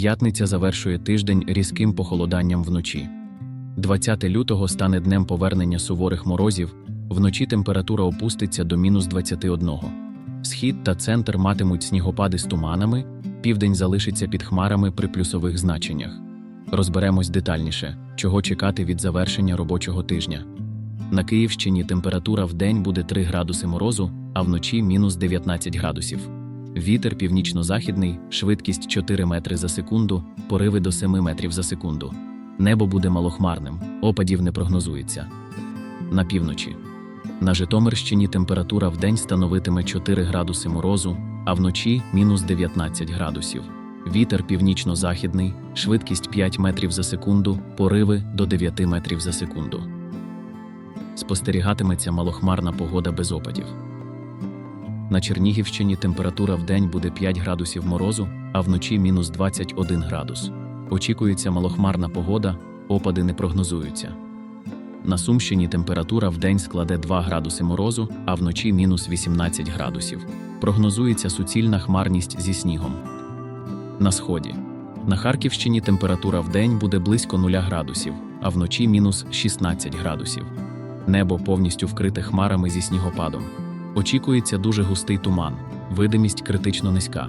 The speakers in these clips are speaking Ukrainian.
П'ятниця завершує тиждень різким похолоданням вночі. 20 лютого стане днем повернення суворих морозів, вночі температура опуститься до мінус 21. Схід та центр матимуть снігопади з туманами, південь залишиться під хмарами при плюсових значеннях. Розберемось детальніше, чого чекати від завершення робочого тижня. На Київщині температура в день буде 3 градуси морозу, а вночі мінус 19 градусів. Вітер північно-західний, швидкість 4 метри за секунду, пориви до 7 метрів за секунду. Небо буде малохмарним, опадів не прогнозується. На півночі. На Житомирщині температура в день становитиме 4 градуси морозу, а вночі мінус 19 градусів. Вітер північно-західний, швидкість 5 метрів за секунду, пориви до 9 метрів за секунду. Спостерігатиметься малохмарна погода без опадів. На Чернігівщині температура в день буде 5 градусів морозу, а вночі мінус 21 градус. Очікується малохмарна погода, опади не прогнозуються. На Сумщині температура в день складе 2 градуси морозу, а вночі мінус 18 градусів. Прогнозується суцільна хмарність зі снігом. На сході. На Харківщині температура в день буде близько 0 градусів, а вночі мінус 16 градусів. Небо повністю вкрите хмарами зі снігопадом. Очікується дуже густий туман, видимість критично низька.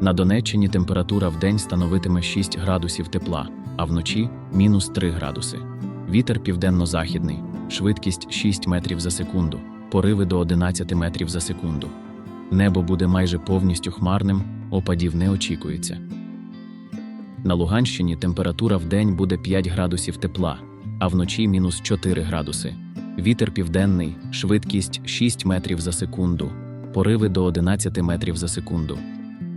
На Донеччині температура в день становитиме 6 градусів тепла, а вночі мінус 3 градуси. Вітер південно-західний, швидкість 6 метрів за секунду, пориви до 11 метрів за секунду. Небо буде майже повністю хмарним, опадів не очікується. На Луганщині температура в день буде 5 градусів тепла, а вночі мінус 4 градуси. Вітер південний, швидкість 6 метрів за секунду, пориви до 11 метрів за секунду.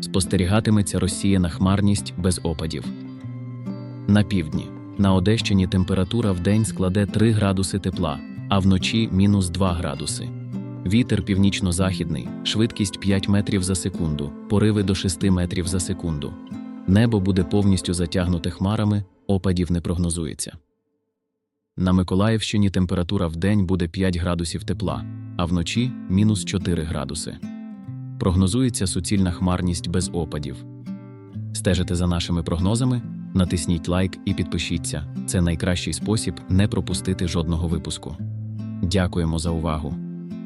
Спостерігатиметься розсіяна хмарність без опадів. На півдні. На Одещині температура в день складе 3 градуси тепла, а вночі мінус 2 градуси. Вітер північно-західний, швидкість 5 метрів за секунду, пориви до 6 метрів за секунду. Небо буде повністю затягнуте хмарами, опадів не прогнозується. На Миколаївщині температура в день буде 5 градусів тепла, а вночі мінус 4 градуси. Прогнозується суцільна хмарність без опадів. Стежите за нашими прогнозами, натисніть лайк і підпишіться. Це найкращий спосіб не пропустити жодного випуску. Дякуємо за увагу.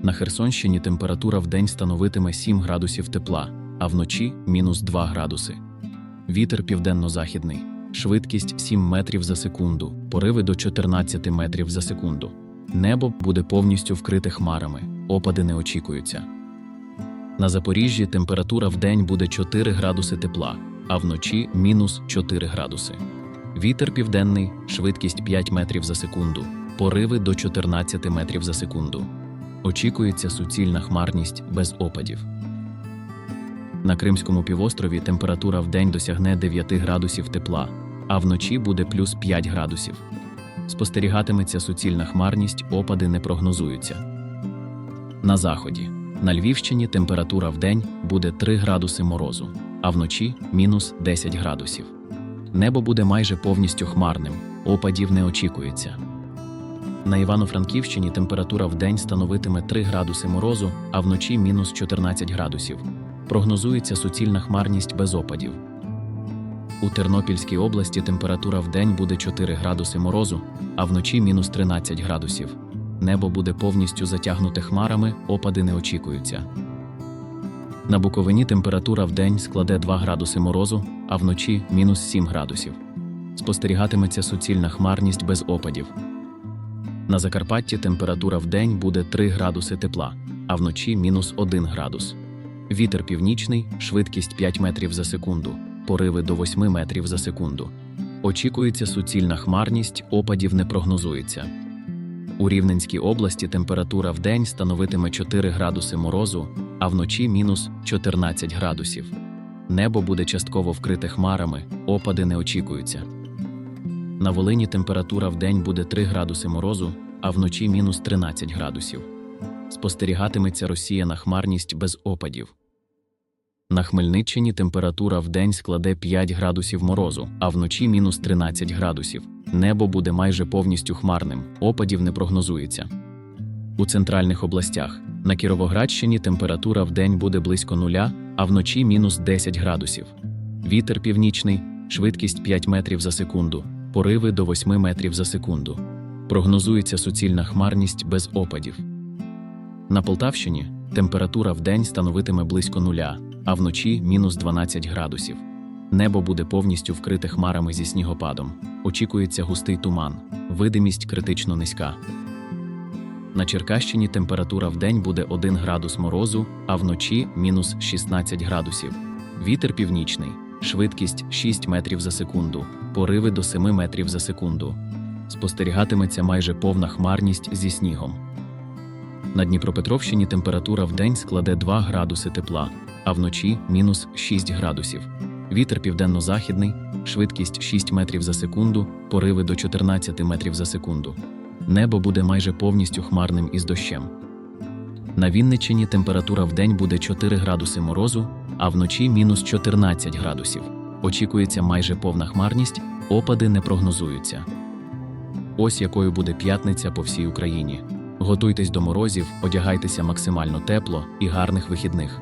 На Херсонщині температура в день становитиме 7 градусів тепла, а вночі мінус 2 градуси. Вітер південно-західний, швидкість 7 метрів за секунду, пориви до 14 метрів за секунду. Небо буде повністю вкрите хмарами, опади не очікуються. На Запоріжжі температура в день буде 4 градуси тепла, а вночі мінус 4 градуси. Вітер південний, швидкість 5 метрів за секунду, пориви до 14 метрів за секунду. Очікується суцільна хмарність без опадів. На Кримському півострові температура в день досягне 9 градусів тепла, а вночі буде плюс 5 градусів. Спостерігатиметься суцільна хмарність, опади не прогнозуються. На заході. На Львівщині температура в день буде 3 градуси морозу, а вночі мінус 10 градусів. Небо буде майже повністю хмарним, опадів не очікується. На Івано-Франківщині температура в день становитиме 3 градуси морозу, а вночі мінус 14 градусів. Прогнозується суцільна хмарність без опадів. У Тернопільській області температура в день буде 4 градуси морозу, а вночі мінус 13 градусів. Небо буде повністю затягнуте хмарами, опади не очікуються. На Буковині температура в день складе 2 градуси морозу, а вночі мінус 7 градусів. Спостерігатиметься суцільна хмарність без опадів. На Закарпатті температура в день буде 3 градуси тепла, а вночі мінус 1 градус. Вітер північний, швидкість 5 метрів за секунду, пориви до 8 метрів за секунду. Очікується суцільна хмарність, опадів не прогнозується. У Рівненській області температура в день становитиме 4 градуси морозу, а вночі мінус 14 градусів. Небо буде частково вкрите хмарами, опади не очікуються. На Волині температура в день буде 3 градуси морозу, а вночі мінус 13 градусів. Спостерігатиметься розсіяна хмарність без опадів. На Хмельниччині температура в день складе 5 градусів морозу, а вночі мінус 13 градусів. Небо буде майже повністю хмарним, опадів не прогнозується. У центральних областях на Кіровоградщині температура в день буде близько нуля, а вночі мінус 10 градусів. Вітер північний, швидкість 5 метрів за секунду, пориви до 8 метрів за секунду. Прогнозується суцільна хмарність без опадів. На Полтавщині температура вдень становитиме близько нуля, а вночі мінус 12 градусів. Небо буде повністю вкрите хмарами зі снігопадом. Очікується густий туман, видимість критично низька. На Черкащині температура вдень буде 1 градус морозу, а вночі мінус 16 градусів. Вітер північний, швидкість 6 метрів за секунду, пориви до 7 метрів за секунду. Спостерігатиметься майже повна хмарність зі снігом. На Дніпропетровщині температура вдень складе 2 градуси тепла, а вночі мінус 6 градусів. Вітер південно-західний, швидкість 6 метрів за секунду, пориви до 14 метрів за секунду. Небо буде майже повністю хмарним із дощем. На Вінниччині температура вдень буде 4 градуси морозу, а вночі мінус 14 градусів. Очікується майже повна хмарність, опади не прогнозуються. Ось якою буде п'ятниця по всій Україні. Готуйтесь до морозів, одягайтеся максимально тепло і гарних вихідних.